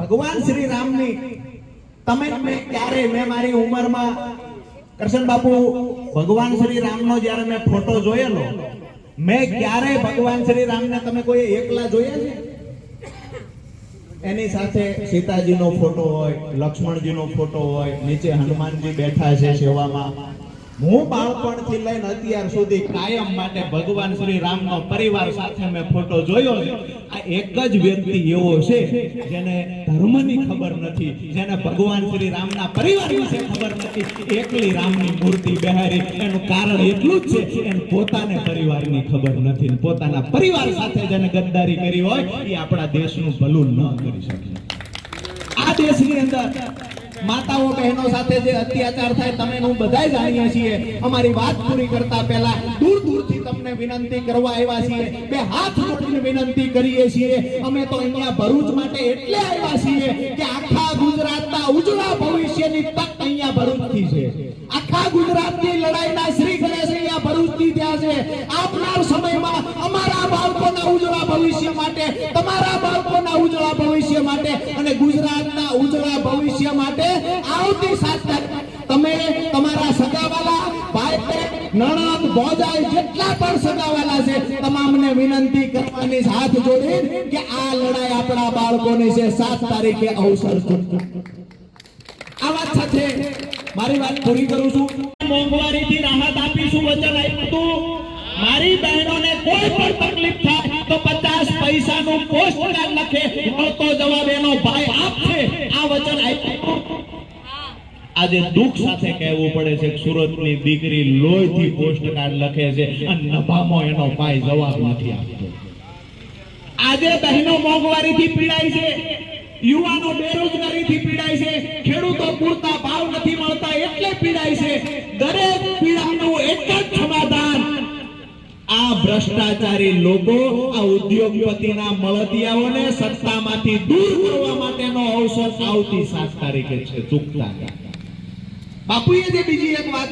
ભગવાન શ્રી રામની. તમે મેં ક્યારે, મેં મારી ઉંમરમાં, કરશન બાપુ, ભગવાન શ્રી રામનો જ્યારે મેં ફોટો જોયેલો, મેં ક્યારે ભગવાન શ્રી રામને તમે કોઈ એકલા જોયા છે? એની સાથે સીતાજીનો ફોટો હોય, લક્ષ્મણજીનો ફોટો હોય, નીચે હનુમાનજી બેઠા છે સેવામાં. હું બાળપણથી લઈને અત્યાર સુધી કાયમ માટે ભગવાન શ્રી રામનો પરિવાર સાથે મેં ફોટો જોયો છે. આ એક જ વ્યક્તિ એવો છે જેને ધર્મની ખબર નથી, જેને ભગવાન શ્રી રામના પરિવાર વિશે ખબર નથી. એકલી રામની મૂર્તિ બેહારી, એનું કારણ એટલું જ છે, એને પોતાને પરિવારની ખબર નથી પોતાના પરિવાર સાથે જેને ગદ્દારી કરી હોય, એ આપણા દેશનું ભલું ન કરી શકે. આ દેશની અંદર માતાઓ, બહેનો સાથે જે અત્યાચાર થાય, તમે હું બધાય જાણીએ છીએ. અમારી વાત પૂરી કરતા પહેલા દૂર દૂરથી તમને વિનંતી કરવા આવ્યા છીએ. બે હાથ જોડીને વિનંતી કરીએ છીએ. અમે તો અહીંયા ભરૂચ માટે એટલે આવ્યા છીએ કે આખા ગુજરાતના ઉજળા ભવિષ્યની તક અહીંયા ભરૂચથી છે. આખા ગુજરાતની લડાઈના શ્રી ગણેશ અહીંયા ભરૂચથી ત્યાં છે. આપનાર સમયમાં અમારા બાળકોના ઉજળા ભવિષ્ય માટે, તમારા બાળકોના ઉજળા ભવિષ્ય માટે અને ગુજરાતના ઉજળા આવતી સાત તમે તમારા સગાવાલા, ભાઈ નણંદ, ભોજાઈ જેટલા પણ સગાવાલા છે, તમામને વિનંતી કરવાની હાથ જોડી કે આ લડાઈ આપણા બાળકોની છે. સાત તારીખે અવસર આ વાત સાથે મારી વાત પૂરી કરું છું. મોંઘવારીથી રાહત આપીશું વચન આપ્યું. મારી બહેનોને કોઈ પણ તકલીફ થાય તો પચાસ પૈસાનું પોસ્ટ કાર્ડ લખે. મળતો જવાબ એનો ભાઈ આપશે. આ વચન આપ્યું. આજે દુઃખ સાથે કહેવું પડે છે સુરતની દીકરી લોહીથી પોસ્ટ કાર્ડ લખે છે અને નભામો એનો ભાઈ જવાબ નથી આપતો આજે બહેનો મોંઘવારીથી પીડાય છે, યુવાનો બેરોજગારીથી પીડાય છે, ખેડૂતો પૂરતા ભાવ નથી મળતા એટલે પીડાય છે દરેક પીડાનું એક જ સમાધાન, આ ભ્રષ્ટાચારી લોકો, આ ઉદ્યોગપતિના મળતિયાઓને સત્તામાંથી દૂર કરવા માટેનો અવસર આવતી સાત તારીખે છે, ચૂકતા. બાપુએ જે બીજી એક વાત